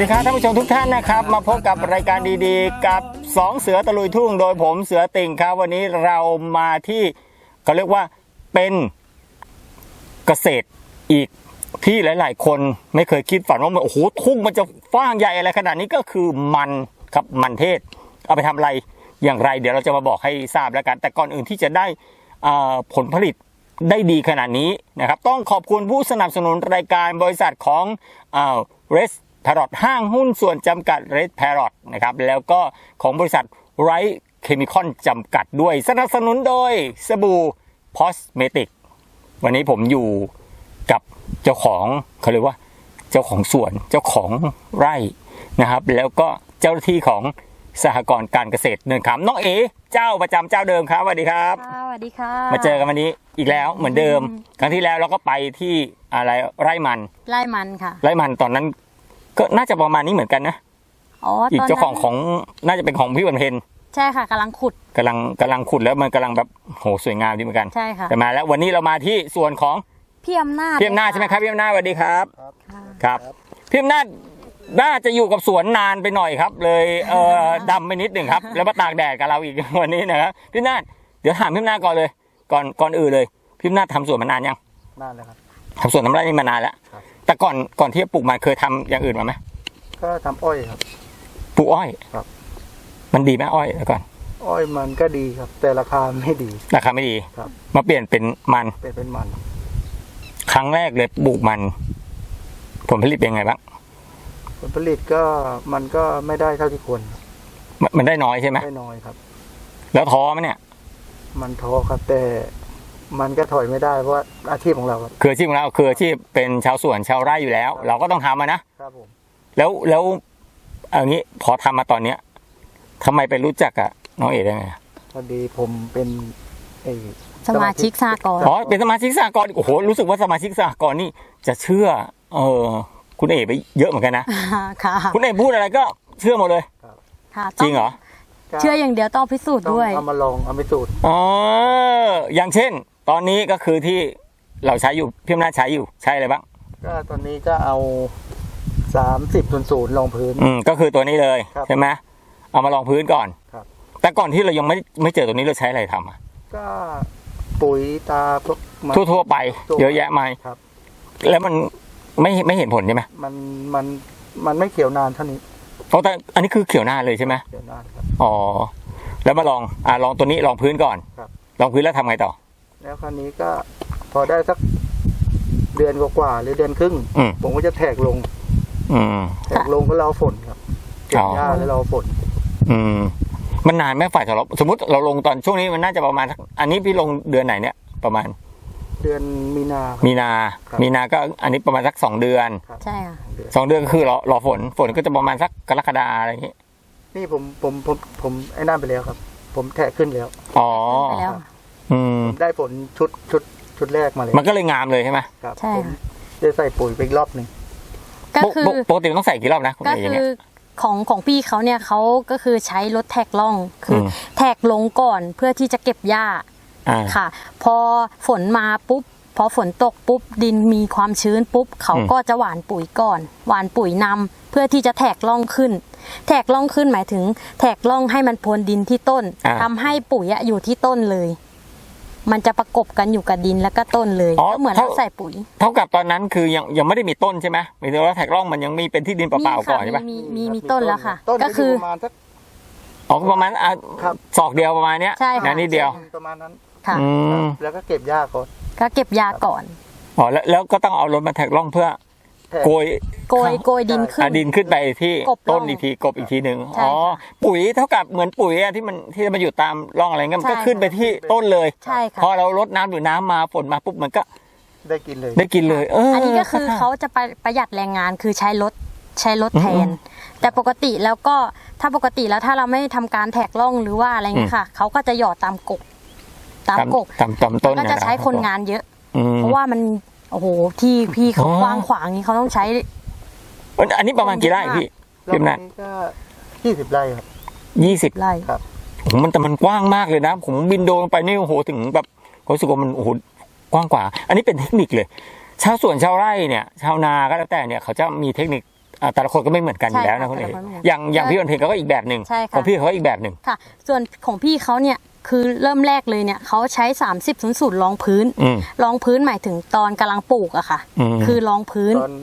สวัสดีครับท่านผู้ชมทุกท่านนะครับ มาพบกับรายการดีๆ กับ 2 เสือตะลุยทุ่ง โดยผมเสือติ่งครับ วันนี้เรามาที่เขาเรียกว่าเป็นเกษตรอีกที่หลาย ๆ คนไม่เคยคิดฝันว่าโอ้โหทุ่งมันจะฟ้างใหญ่อะไรขนาดนี้ก็คือมันครับมันเทศ เอาไปทำอะไรอย่างไร เดี๋ยวเราจะมาบอกให้ทราบแล้วกัน แต่ก่อนอื่นที่จะได้อ่าผลผลิตได้ดีขนาดนี้นะครับ ต้องขอบคุณผู้สนับสนุนรายการบริษัทของเรส พารอตห้างหุ้นส่วนจำกัดเรสพารอตนะครับแล้วก็ของบริษัทไรเคมีคอนจำกัดด้วย สนับสนุนโดยสบู่พอสเมติกวันนี้ผมอยู่กับเจ้าของเขาเรียกว่าเจ้าของสวนเจ้าของไร่นะครับ แล้วก็เจ้าหน้าที่ของสหกรณ์การเกษตรเนินขามน้องเอ เจ้าประจำเจ้าเดิมครับสวัสดีครับ ค่ะสวัสดีค่ะมาเจอกันวันนี้อีกแล้วเหมือนเดิม ครั้งที่แล้วเราก็ไปที่อะไรไร่มัน ไล่มันค่ะ ไร่มันตอนนั้น ก็น่าจะประมาณนี้เหมือนกันนะอ๋ออีกตอนเจ้าของนั้นของน่าจะเป็นของพี่วันเพ็ญใช่ค่ะกำลังขุดกำลังกำลังขุดแล้วมันกำลังแบบโหสวยงามดีเหมือนกันใช่ค่ะ แต่มาแล้ววันนี้เรามาที่ส่วนของพี่อำนาจพี่อำนาจใช่ไหมครับพี่อำนาจสวัสดีครับ ค่ะครับพี่อำนาจน่าจะอยู่กับสวนนานไปหน่อยครับ เลยเออดำไปนิดหนึ่งครับ แล้วมาตากแดดกับเราอีก วันนี้นะครับพี่อำนาจเดี๋ยวถามพี่อำนาจก่อนเลย ก่อนก่อนอื่นเลยพี่อำนาจทำสวนมานานยังนานแล้วครับทำสวนน้ำไร่นี่มานานแล้วครับ แต่ก่อนก่อนที่จะปลูกมันเคยทำอย่างอื่นมาไหมก็ทำอ้อยครับ ปลูกอ้อยครับ มันดีไหมอ้อยแล้วก่อน อ้อยมันก็ดีครับ แต่ราคาไม่ดี ราคาไม่ดีครับ มาเปลี่ยนเป็นมันเป็นเป็นมัน ครั้งแรกเลยปลูกมัน ผลผลิตเป็นไงบ้างผลผลิตก็มันก็ไม่ได้เท่าที่ควรมันมันได้น้อยใช่ไหมได้น้อยครับ แล้วท้อไหมเนี่ย มันท้อครับแต่ มันก็ถอยไม่ได้เพราะว่าอาชีพของเราครับคืออาชีพของเราคืออาชีพเป็นชาวสวนชาวไร่อยู่แล้ว เราก็ต้องทำอะนะ ครับผมแล้วแล้วเอางี้พอทำมาตอนเนี้ยทำไมไปรู้จักกับน้องเอ๋ได้ไงพอดีผมเป็นไอ้ สมาชิกสากล อ๋อเป็นสมาชิกสหกรณ์โอ้โหรู้สึกว่าสมาชิกสหกรณ์นี่จะเชื่อ เออคุณเอ๋ไปเยอะเหมือนกันนะ ค่ะคุณเอ๋พูดอะไรก็เชื่อหมดเลย ค่ะจริงเหรอก็เชื่ออย่างเดียวต้องพิสูจน์ต้องด้วย เอามาลองเอาไปสูตร อ๋ออย่างเช่น ตอนนี้ก็คือที่เราใช้อยู่พี่อำนาจใช้อยู่ใช้อะไรบ้างก็ตอนนี้ก็เอาสามสิบศูนย์ศูนย์ลงพื้น อืมก็คือตัวนี้เลยครับ ใช่ไหมเอามาลองพื้นก่อนครับ แต่ก่อนที่เรายังไม่ไม่เจอตัวนี้เราใช้อะไรทำอะก็ปุ๋ยตาพวกมัน ทั่วๆไป ทั่วเยอะแยะมากครับ แล้วมันไม่ไม่เห็นผลใช่ไหมมันมันมันไม่เขียวนานเท่านี้เพราะแต่อันนี้คือเขียวหน้าเลยใช่ไหมเขียวนานครับ อ๋อแล้วมาลองอ่าลองตัวนี้ลองพื้นก่อนครับ ลองพื้นแล้วทำไงต่อ แล้วคราวนี้ก็พอได้สักเดือนกว่าๆหรือเดือนครึ่ง อืมผมก็จะแทกลง อืม แทกลงก็รอฝนครับเก็บอ๋อหญ้าแล้วรอฝน อืม มันนานไหมฝ่ายสำหรับสมมติเราลงตอนช่วงนี้มันน่าจะประมาณสักอันนี้พี่ลงเดือนไหนเนี่ย ประมาณ เดือนมีนาครับ มีนา ครับ มีนาก็อันนี้ประมาณสักสองเดือนใช่ค่ะ เดือนสองเดือนก็คือรอรอฝน ฝนก็จะประมาณสักกรกฎาอะไรอย่างงี้ นี่ผมผมผมผมไอ้นั่นไปแล้วครับ ผมแทกขึ้นแล้ว อ๋อ ไปแล้ว อืมได้ฝนชุดชุดชุดแรกมาเลยมันก็เลยงามเลยใช่ไหมครับใช่ผมค่ะ ได้ใส่ปุ๋ยไปอีกรอบหนึ่ง ก็ปกคือ ปกปกติมันต้องใส่กี่รอบนะคุณก็เอ๋อย่างคืเงี้อยของของพี่เขาเนี่ยเขาก็คือใช้รถแท็กล่องคืออม แท็กลงก่อนเพื่อที่จะเก็บหญ้าอ่า ค่ะ พอฝนมาปุ๊บพอฝนตกปุ๊บดินมีความชื้นปุ๊บเขาอืม ก็จะหว่านปุ๋ยก่อน หว่านปุ๋ยนำเพื่อที่จะแทกล่องขึ้น แทกล่องขึ้นหมายถึง แทกล่องให้มันพ้นดินที่ต้นอ่าทำให้ปุ๋ยอะอยู่ที่ต้นเลย มันจะประกบกันอยู่กับดินแล้วก็ต้นเลยก็เหมือนเราใส่ปุ๋ยเท่ากับตอนนั้นคือยังยังไม่ได้มีต้นใช่ไหมหมายถึงว่าแท็กร่องมันยังมีเป็นที่ดินเปล่าๆก่อนใช่ปะมีมีมีต้นแล้วค่ะ ต้นก็คือประมาณสัก อ๋อประมาณอะครับ ศอกเดียวประมาณเนี้ยใช่ค่ะ นะนิดเดียวประมาณนั้นค่ะ อืมแล้วก็เก็บหญ้าก่อนก็เก็บยาก่อน อ๋อแล้วแล้วก็ต้องเอารถมาแท็กร่องเพื่อแทกโกย โกยโกยดินขึ้น อะดินขึ้นไปที่กบร่อง ต้นอีกทีกบอีกทีหนึ่งใช่อ๋อค่ะปุ๋ยเท่ากับเหมือนปุ๋ยอะที่มันที่มันอยู่ตามร่องอะไรเงี้ยมันก็ใช่ ขึ้นไปที่ต้นเลย ใช่ค่ะพอเราลดน้ำหรือน้ำมาฝนมาปุ๊บมันก็ได้กินเลย ได้กินเลยเอออัอันนี้ก็คือเขาจะไปประหยัดแรงงานคือใช้รถใช้รถแทนแต่ปกติแล้วก็ถ้าปกติแล้วถ้าเราไม่ทำการแท็กล่องหรือว่าอะไรเงี้ยค่ะเขาก็จะหยอดตามกกตามตามกกตามตามต้นก็จะเยใช้คนงานเยอะ อืม เพราะว่ามันโอ้โหที่พี่เขาอ๋อ กว้างขวางนี้เขาต้องใช้ อันนี้ประมาณกี่ไร่พี่รอบพี่อำนาจนี้ก็ยี่สิบไร่ครับยี่สิบไร่โอ้โหมันแต่มันกว้างมากเลยนะ ผมบินโดรนไปนี่โอ้โหถึงแบบผมรู้สึกว่ามันโอ้โหกว้างกว่า อันนี้เป็นเทคนิคเลย ชาวสวนชาวไร่เนี่ย ชาวนาก็แล้วแต่เนี่ยเขาจะมีเทคนิคอ่าแต่ละคนก็ไม่เหมือนกันอยู่แล้วนะใช่คุณค่ะเอ๋แต่ละคนไม่เหมือนกันอย่างอย่างพี่วันเพ็ญเขาก็อีกแบบหนึ่งใช่ค่ะของพี่เขาก็อีกแบบหนึ่งค่ะ ส่วนของพี่เขาเนี่ย คือเริ่มแรกเลยเนี่ยเขาใช้ 30 0 0รองพื้นอืมรองพื้นหมายถึงตอนกำลังปลูกอะค่ะอืมคือรองพื้นตอน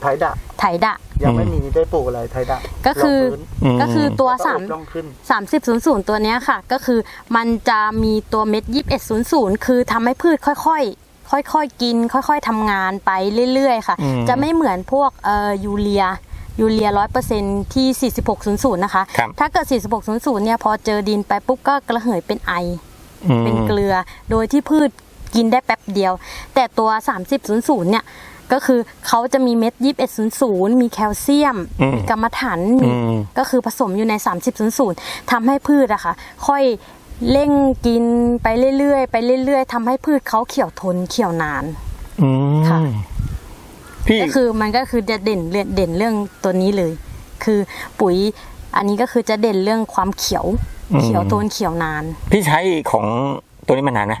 ไถดะไถดะ ยังไม่อืมมีได้ปลูกอะไรไถดะก็คือลงพื้นอืมก็คือตัวแล้วก็สามอบร่องขึ้นสามสิบศูนย์ศูนย์ตัวเนี้ยค่ะ ก็คือมันจะมีตัวเม็ดยี่สิบเอ็ดศูนย์ศูนย์คือทำให้พืชค่อยๆค่อยๆกิน ค่อยๆทำงานไปเรื่อยๆ ค่ะอืมจะไม่เหมือนพวกเอ่อยูเรีย ยูเรียร้อยเปอร์เซ็นที่สี่สิบหกศูนย์ศูนย์นะคะ ครับถ้าเกิดสี่สิบหกศูนย์ศูนย์เนี่ย พอเจอดินไปปุ๊บก็กระเหยเป็นไอ อืม เป็นเกลือ โดยที่พืชกินได้แป๊บเดียว แต่ตัว 3000 เนี่ย ก็คือเขาจะมีเม็ด 2100 มีแคลเซียม อืมมีกรรมฐานมีอืม ก็คือผสมอยู่ใน 3000 ทำให้พืชอะค่ะ ค่อยเร่งกินไปเรื่อยๆ ไปเรื่อยๆทำให้พืชเขาเขียวทนเขียวนาน อืมค่ะ พี่ก็คือมันก็คือจะเด่นเรื่องเด่นเรื่องตัวนี้เลย คือปุ๋ยอันนี้ก็คือจะเด่นเรื่องความเขียว เขียวทนเขียวนาน พี่ใช้ของตัวนี้มานานไหม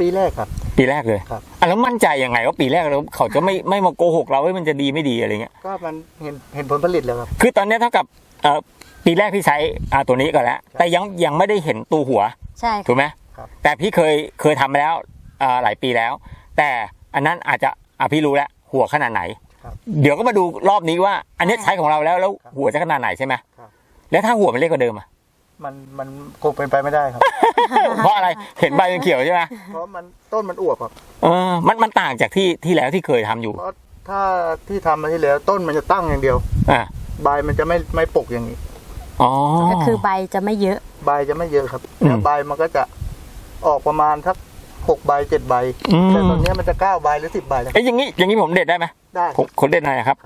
ปีแรกครับ ปีแรกเลยครับอะแล้วมั่นใจยังไงว่าปีแรกแล้วเขาจะไม่ไม่มาโกหกเราว่ามันจะดีไม่ดีอะไรเงี้ยก็มันเห็นเห็นผลผลิตแล้วครับ คือตอนเนี้ยเท่ากับเอ่อปีแรกพี่ใช้อ่าตัวนี้ก่อนแล้ว แต่ยังยังไม่ได้เห็นตัวหัวใช่ถูกไหมครับแต่พี่เคยเคยทำมาแล้วอ่าหลายปีแล้ว แต่อันนั้นอาจจะอะพี่รู้แล้ว หัวขนาดไหนครับเดี๋ยวก็มาดูรอบนี้ว่า อันนี้ใช้ของเราแล้วแล้วครับหัวจะขนาดไหนใช่ไหมครับแล้วถ้าหัวมันเล็กกว่าเดิมอะมันมันคงเป็นไปไม่ได้ครับ เพราะอะไรเห็นใบมันเขียวใช่ไหมเพราะมันต้นมันอวบครับเออมันมันต่างจากที่ที่แล้วที่เคยทำอยู่ เพราะถ้าที่ทำมาที่แล้วต้นมันจะตั้งอย่างเดียวอะใบมันจะไม่ไม่ปกอย่างนี้อ๋อก็คือใบจะไม่เยอะ ใบจะไม่เยอะครับอืมแล้วใบมันก็จะออกประมาณสัก หกใบเจ็ดใบอืม แต่ตอนเนี้ยมันจะเก้าใบหรือสิบใบแล้วเอ้ยอย่างนี้อย่างนี้ผมเด็ดได้ไหมได้ผมคนเด็ดได้ครับ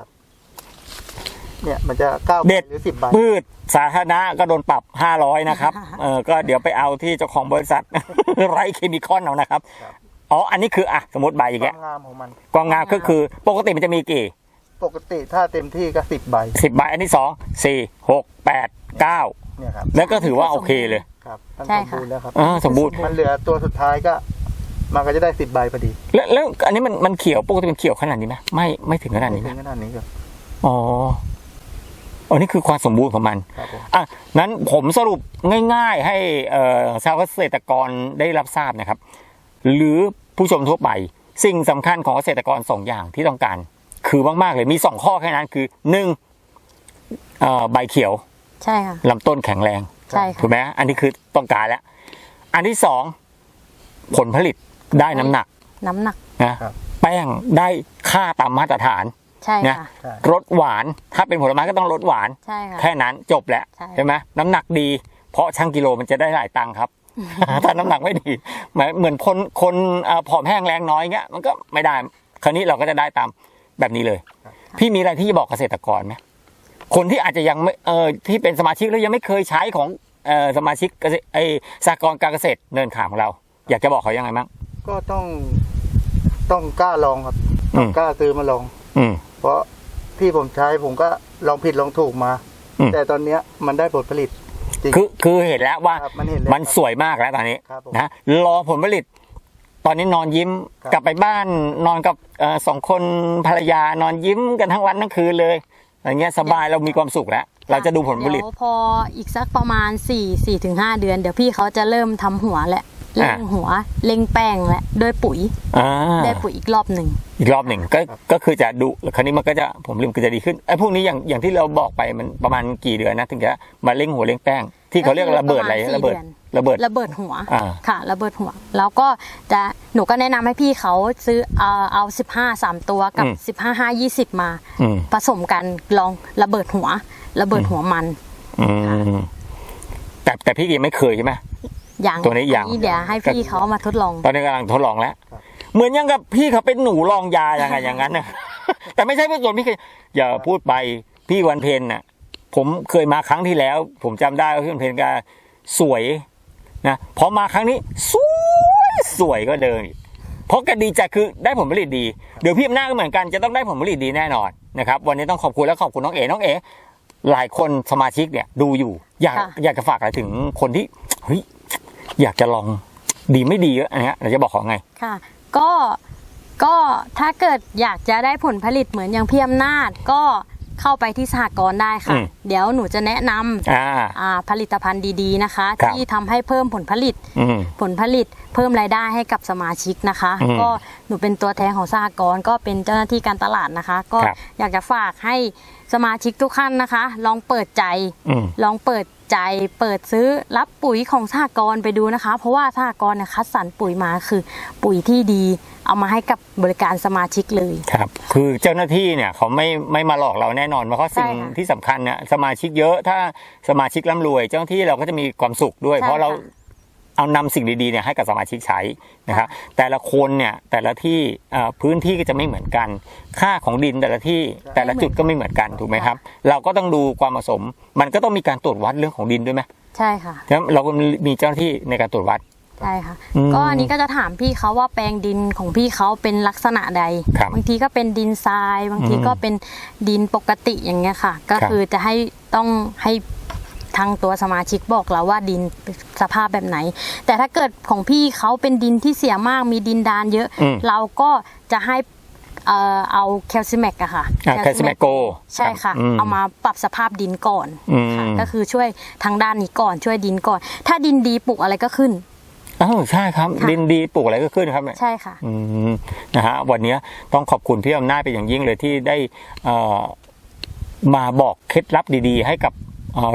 เนี่ยมันจะเก้าใบเด็ด หรือสิบใบพืชสาธารณะก็โดนปรับ 500 นะครับ เออก็เดี๋ยวไปเอาที่เจ้าของบริษัท ไรเคมีคอนเอานะครับครับอ๋อ อันนี้คืออะสมมติใบอย่างคเงี้วายมงามของมัน กองงามก็คือ ปกติมันจะมีกี่ ปกติถ้าเต็มที่ก็สิบใบสิบใบ อันนี้สองสี่หกแปดเก้าเนี่ยครับ แล้วก็ถือว่าโอเคเลยครับมันใช่สมค่ะ บูรณ์แล้วครับอ่าสมบูรณ์ มันเหลือตัวสุดท้ายก็ มันก็จะได้สิบใบพอดีแล้วแล้วอันนี้มันมันเขียวปกติมันเขียวขนาดนี้ไหมไม่ไม่ถึงขนาดไม่นี้ถึนะงขนาดนี้ครับ อ๋ออ๋อนี่คือความสมบูรณ์ของมัน ครับผมอะนั้นผมสรุปง่าย ๆ ให้เอ่อชาวเกษตรกรได้รับทราบนะครับ หรือผู้ชมทั่วไป สิ่งสำคัญของเกษตรกรสองอย่างที่ต้องการ คือมากๆเลยมีสองข้อแค่นั้นคือหนึ่งเอ่อใบเขียวใช่ค่ะ ลำต้นแข็งแรง ใช่ค่ะ ถูกไหมอันนี้คือต้องการแล้ว อันที่สองผลผลิต ได้น้ำหนักน้ำหนักนะครับแป้งได้ค่าตามมาตรฐานใช่นะค่ะใช่รสหวานถ้าเป็นผลไม้ก็ต้องรสหวาน ใช่ค่ะ แค่นั้นจบแล้วใช่ ใช่ไหมน้ำหนักดี เพราะช่างกิโลมันจะได้หลายตังค์ครับ ถ้าน้ำหนักไม่ดีเหมือนเหมือนคนคนเอ่อผอมแห้งแรงน้อยเงี้ยมันก็ไม่ได้ คราวนี้เราก็จะได้ตามแบบนี้เลย พี่มีอะไรที่จะบอกเกษตรกรไหมคนที่อาจจะยังไม่เออที่เป็นสมาชิกแล้วยังไม่เคยใช้ของเออสมาชิกเกษตรไอสากลการเกษตรเนินขามของเรา อยากจะบอกเขายังไงบ้าง ก็ต้องต้องกล้าลองครับอืมต้องกล้าซื้อมาลอง อืม เพราะที่ผมใช้ผมก็ลองผิดลองถูกมา อืม แต่ตอนเนี้ยมันได้ผลผลิตจริง คือคือเห็นแล้วว่าครับมันเห็นแล้วมันสวยมากแล้วตอนนี้ครับผมนะรอผลผลิต ตอนนี้นอนยิ้มครับ กลับไปบ้านนอนกับเอ่อสองคนภรรยานอนยิ้มกันทั้งวันทั้งคืนเลยอย่างเงี้ยสบายเรามีความสุขแล้ว เราจะดูผลผลิต เดี๋ยวพออีกสักประมาณ4 4ถึง5เดือน เดี๋ยวพี่เขาจะเริ่มทำหัวแหละ เร่งอ่าหัวเร่งแป้งและด้วยปุ๋ยอ่าได้ปุ๋ยอีกรอบหนึ่งอีกรอบหนึ่งก็ก็คือจะดูคราวนี้มันก็จะผมลืมก็จะดีขึ้นไอ้พวกนี้อย่างอย่างที่เราบอกไปมันประมาณกี่เดือนนะถึงจะมาเร่งหัวเร่งแป้ง ที่เขาเรียกระเบิดอะไรก็คือระเบิดประมาณสี่เดือนระเบิดระเบิดหัวอ่าค่ะระเบิดหัว แล้วก็จะหนูก็แนะนำให้พี่เขาซื้อเอาเอา15 3ตัวกับอืม15 5 20มาอืมผสมกันลองระเบิดหัว ระเบิดหัวมันอืมแต่แต่พี่ยังไม่เคยใช่ไหมอ ย่างตัวนี้ยังเดี๋ยวให้พี่เขามาทดลอง ตอนนี้กำลังทดลองแล้วครับเหมือนอยังกับพี่เขาเป็นหนูลองยาอย่างไงอย่างนั้นนะ แต่ไม่ใช่เป็นส่วนพี่เคยอย่าพูดไปพี่วันเพ็ญน่ะ ผมเคยมาครั้งที่แล้ว ผมจำได้ว่าพี่วันเพ็ญก็สวยนะพอมาครั้งนี้ สวยสวยก็เดินอีกเพราะแกดีใจคือได้ผลผลิตดีเดี๋ยวพี่อำนาจก็เหมือนกันจะต้องได้ผลผลิตดีแน่นอนนะครับ วันนี้ต้องขอบคุณและขอบคุณน้องเอ๋น้องเอ๋หลายคนสมาชิกเนี่ยดูอยู่ อยากค่ะ อยากจะฝากอะไรถึงคนที่เฮ้ย อยากจะลองดีไม่ดีอันเนี้ยเราจะบอกเขาไงค่ะ ก็ก็ถ้าเกิดอยากจะได้ผลผลิตเหมือนอย่างพี่อำนาจก็เข้าไปที่สหกรณ์ได้ค่ะอืมเดี๋ยวหนูจะแนะนำอ่าอ่าผลิตภัณฑ์ดีๆนะคะครับที่ทำให้เพิ่มผลผลิตอืมผลผลิตเพิ่มรายได้ให้กับสมาชิกนะคะอืมก็หนูเป็นตัวแทนของสหกรณ์ก็เป็นเจ้าหน้าที่การตลาดนะคะ ก็ครับอยากจะฝากให้สมาชิกทุกท่านนะคะ ลองเปิดใจอืมลองเปิด ใจเปิดซื้อรับปุ๋ยของสหกรณ์ไปดูนะคะ เพราะว่าสหกรณ์เนี่ยคัดสรรปุ๋ยมาคือปุ๋ยที่ดี เอามาให้กับบริการสมาชิกเลยครับ คือเจ้าหน้าที่เนี่ยเขาไม่ไม่มาหลอกเราแน่นอนเพราะเขาสิ่งใช่ค่ะที่สำคัญเนี่ยสมาชิกเยอะถ้าสมาชิกร่ำรวย เจ้าหน้าที่เราก็จะมีความสุขด้วยใช่เพราะเราค่ะ เอานำสิ่งดีๆเนี่ยให้กับสมาชิกใช้นะครับแต่ละคนเนี่ยแต่ละที่เอ่อพื้นที่ก็จะไม่เหมือนกัน ค่าของดินแต่ละที่แต่ละจุดก็ไม่เหมือนกันถูกไหมครับ เราก็ต้องดูความเหมาะสม มันก็ต้องมีการตรวจวัดเรื่องของดินด้วยไหมใช่ค่ะแล้วเราก็มีเจ้าหน้าที่ในการตรวจวัดใช่ค่ะอืมก็อันนี้ก็จะถามพี่เขาว่าแปลงดินของพี่เขาเป็นลักษณะใดครับบางทีก็เป็นดินทราย บางทีอืมก็เป็นดินปกติอย่างเงี้ยค่ะ ก็ครับคือจะให้ต้องให้ ทางตัวสมาชิกบอกเราว่าดินสภาพแบบไหน แต่ถ้าเกิดของพี่เขาเป็นดินที่เสียมากมีดินดานเยอะอืมเราก็จะให้เอ่อเอาแคลซิแมกอะค่ะอ่า Calcimac Go ใช่ค่ะอืมเอามาปรับสภาพดินก่อนอืมค่ะก็คือช่วยทางด้านนี้ก่อนช่วยดินก่อน ถ้าดินดีปลูกอะไรก็ขึ้นอ้าวใช่ครับค่ะดินดีปลูกอะไรก็ขึ้นครับใช่ค่ะอืมนะฮะวันนี้ต้องขอบคุณพี่อำนาจเป็นอย่างยิ่งเลยที่ได้เอ่อมาบอกเคล็ดลับดีๆ ให้กับ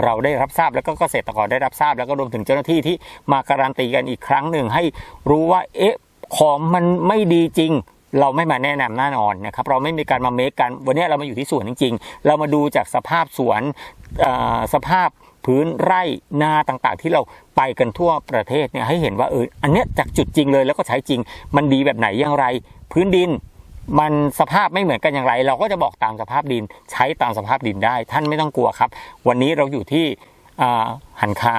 เราได้รับทราบแล้วก็เกษตรกรได้รับทราบ แล้วก็รวมถึงเจ้าหน้าที่ที่มาการันตีกันอีกครั้งหนึ่งให้รู้ว่าเอ๊ะของมันไม่ดีจริงเราไม่มาแนะนำแน่นอนนะครับเราไม่มีการมาเมคกันวันนี้เรามาอยู่ที่สวนจริง ๆ เรามาดูจากสภาพสวนสภาพพื้นไร่นาต่างๆ ที่เราไปกันทั่วประเทศเนี่ยให้เห็นว่าเอออันเนี้ยจากจุดจริงเลยแล้วก็ใช้จริง มันดีแบบไหนอย่างไร พื้นดิน มันสภาพไม่เหมือนกันอย่างไร เราก็จะบอกตามสภาพดิน ใช้ตามสภาพดินได้ ท่านไม่ต้องกลัวครับ วันนี้เราอยู่ที่อ่าหันคา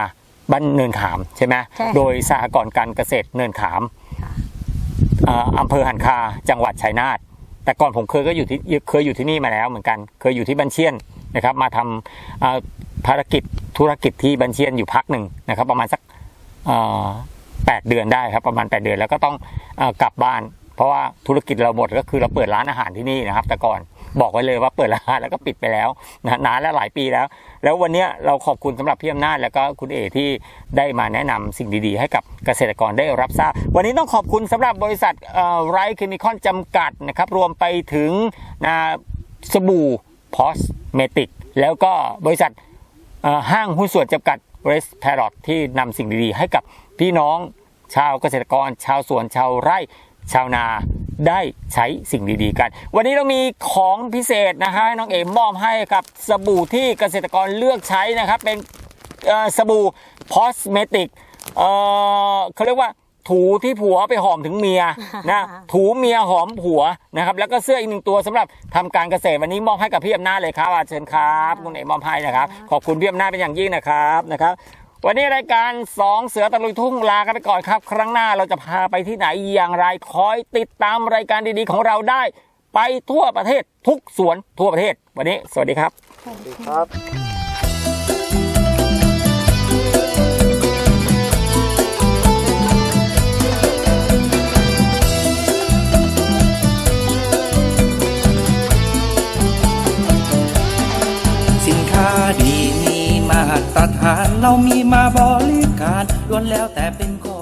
บ้านเนินขามใช่ไหมใช่ค่ะโดยสหกรณ์การเกษตรเนินขามอ่าอำเภอหันคาจังหวัดชัยนาทแต่ก่อนผมเคยก็อยู่ที่เคยอยู่ที่นี่มาแล้วเหมือนกัน เคยอยู่ที่บันเชียนนะครับ มาทำอ่าภารกิจธุรกิจที่บันเชียนอยู่พักหนึ่งนะครับ ประมาณสักแปดเดือนได้ครับประมาณ 8 เดือนแล้วก็ต้องเออกลับบ้านเพ ราะว่าธุรกิจเราหมดก็คือเราเปิดร้านอาหารที่นี่นะครับ แต่ก่อนบอกไว้เลยว่าเปิดร้านแล้วก็ปิดไปแล้วนะนานแล้วหลายปีแล้ว แล้ววันนี้เราขอบคุณสำหรับพี่อำนาจแล้วก็คุณเอที่ได้มาแนะนำสิ่งดีๆ ให้กับเกษตรกรได้รับทราบ วันนี้ต้องขอบคุณสำหรับบริษัทไรเคมีคอนจำกัดนะครับ รวมไปถึงนะสบู่พอสเมติกแล้วก็บริษัทห้างหุ้นส่วนจำกัดเรสแพรอทที่นำสิ่งดีๆ ให้กับพี่น้องชาวเกษตรกร ชาวสวนชาวไร่ ชาวนาได้ใช้สิ่งดีๆกัน วันนี้เรามีของพิเศษนะฮะให้น้องเอ๋มอบให้กับสบู่ที่เกษตรกรเลือกใช้นะครับ เป็นเอ่อสบู่พอสเมติกเอ่อเขาเรียกว่าถูที่ผัวไปหอมถึงเมียนะถูเมียหอมผัวนะครับ แล้วก็เสื้ออีกหนึ่งตัวสำหรับทำการเกษตรวันนี้มอบให้กับพี่อำนาจเลยครับอะเชิญครับคุณเอ๋มอบให้นะครับ ขอบคุณพี่อำนาจเป็นอย่างยิ่งนะครับนะครับ วันนี้รายการสองเสือตะลุยทุ่งลากันไปก่อนครับ ครั้งหน้าเราจะพาไปที่ไหนอย่างไรคอยติดตามรายการดีๆของเราได้ ไปทั่วประเทศทุกสวนทั่วประเทศ วันนี้ สวัสดีครับ สวัสดีครับ ตรฐานเรามีมาบริการล้วนแล้วแต่เป็นของ